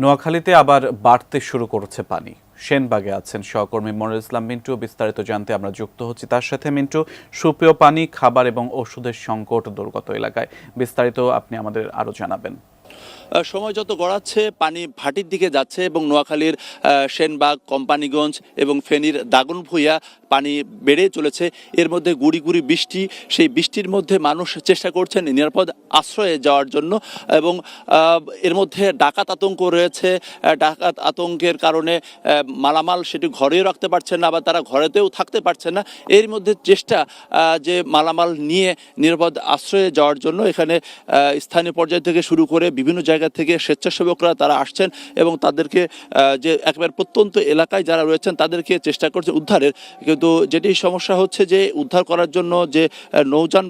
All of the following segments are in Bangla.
নোয়াখালীতে আবার বাড়তে শুরু করেছে পানি। সেনবাগে আছেন সহকর্মী মনির ইসলাম মিন্টু, বিস্তারিত জানতে আমরা যুক্ত হচ্ছি তার সাথে। মিন্টু, সুপ্রিয় পানি, খাবার এবং ওষুধের সংকট দুর্গত এলাকায়। বিস্তারিত আপনি আমাদের আরও জানাবেন। সময় যত গড়াচ্ছে, পানি ভাটির দিকে যাচ্ছে এবং নোয়াখালীর সেনবাগ, কোম্পানিগঞ্জ এবং ফেনীর দাগনভূঞা পানি বেড়ে চলেছে। এর মধ্যে গুড়ি গুড়ি বৃষ্টি, সেই বৃষ্টির মধ্যে মানুষ চেষ্টা করছেন নিরাপদ আশ্রয়ে যাওয়ার জন্য এবং এর মধ্যে ডাকাত আতঙ্ক রয়েছে। ডাকাত আতঙ্কের কারণে মালামাল সেটি ঘরেও রাখতে পারছেন না বা তারা ঘরেতেও থাকতে পারছেন না। এর মধ্যে চেষ্টা যে মালামাল নিয়ে নিরাপদ আশ্রয়ে যাওয়ার জন্য এখানে স্থানীয় পর্যায় থেকে শুরু করে বিভিন্ন জায়গা থেকে স্বেচ্ছাসেবকরা তারা আসছেন এবং তাদেরকে যে একবার প্রত্যন্ত এলাকায় যারা রয়েছেন তাদেরকে চেষ্টা করছে উদ্ধারের। কিন্তু যেটি সমস্যা হচ্ছে যে উদ্ধার করার জন্য যে নৌযান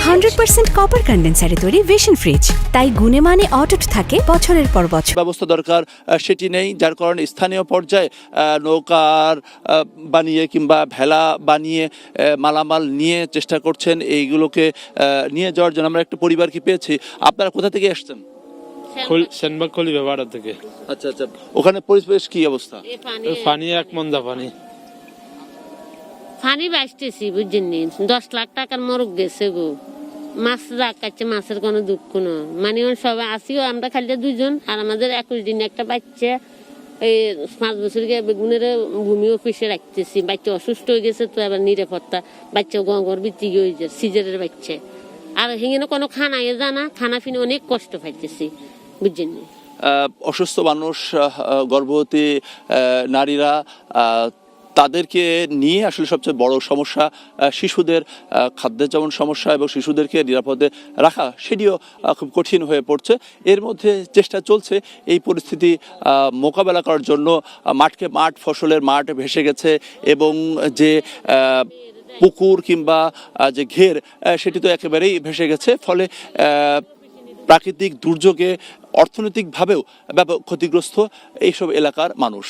হান্ড্রেড পার্সেন্ট কপার কন্ডেন্সারে তৈরি ভিশন ফ্রিজ তাই গুণে মানে অটুট থাকে বছরের পর বছর। ব্যবস্থা দরকার সেটি নেই যার কারণে স্থানীয় পর্যায়ে নৌকার বানিয়ে কিংবা ভেলা বানিয়ে মালামাল নিয়ে চেষ্টা করছেন এইগুলোকে নিয়ে যাওয়ার জন্য আমরা একটা পরিবারকে পেয়েছি। আপনারা কোথা থেকে এসছেন? খল- সেনবাগ খলি ব্যবহার থেকে। আচ্ছা আচ্ছা। ওখানে পরিবেশ কি অবস্থা? পানি এক মন্দা পানি। ফানি বাঁচতেছি, বুঝছেন নি? দশ লাখ টাকার মরক গেছে গো। মাছ রাখ কাছে মাছের কোনো দুঃখ না। মানে সবাই আসিও আমরা খালি দুইজন, আর আমাদের একুশ দিনে একটা বাচ্চা, এই পাঁচ বছর গিয়ে বেগুনের ভূমি অফিসে রাখতেছি। বাচ্চা অসুস্থ হয়ে গেছে তো এবার নিরাপত্তা। বাচ্চা গঙ্গর বৃত্তি হয়ে যায় সিজারের বাচ্চা। আর হেঙে কোনো খানা জানা খানা ফিনে অনেক কষ্ট পাইতেছি, বুঝছেন অসুস্থ মানুষ গর্ভবতী নারীরা তাদেরকে নিয়ে আসলে সবচেয়ে বড় সমস্যা শিশুদের খাদ্যের যেমন সমস্যা এবং শিশুদেরকে নিরাপদে রাখা সেটিও খুব কঠিন হয়ে পড়ছে। এর মধ্যে চেষ্টা চলছে এই পরিস্থিতি মোকাবেলা করার জন্য মাঠকে মাঠ, ফসলের মাঠ ভেসে গেছে এবং যে পুকুর কিংবা যে ঘের সেটি তো একেবারেই ভেসে গেছে। ফলে প্রাকৃতিক দুর্যোগে অর্থনৈতিকভাবেও ব্যাপক ক্ষতিগ্রস্ত এইসব এলাকার মানুষ।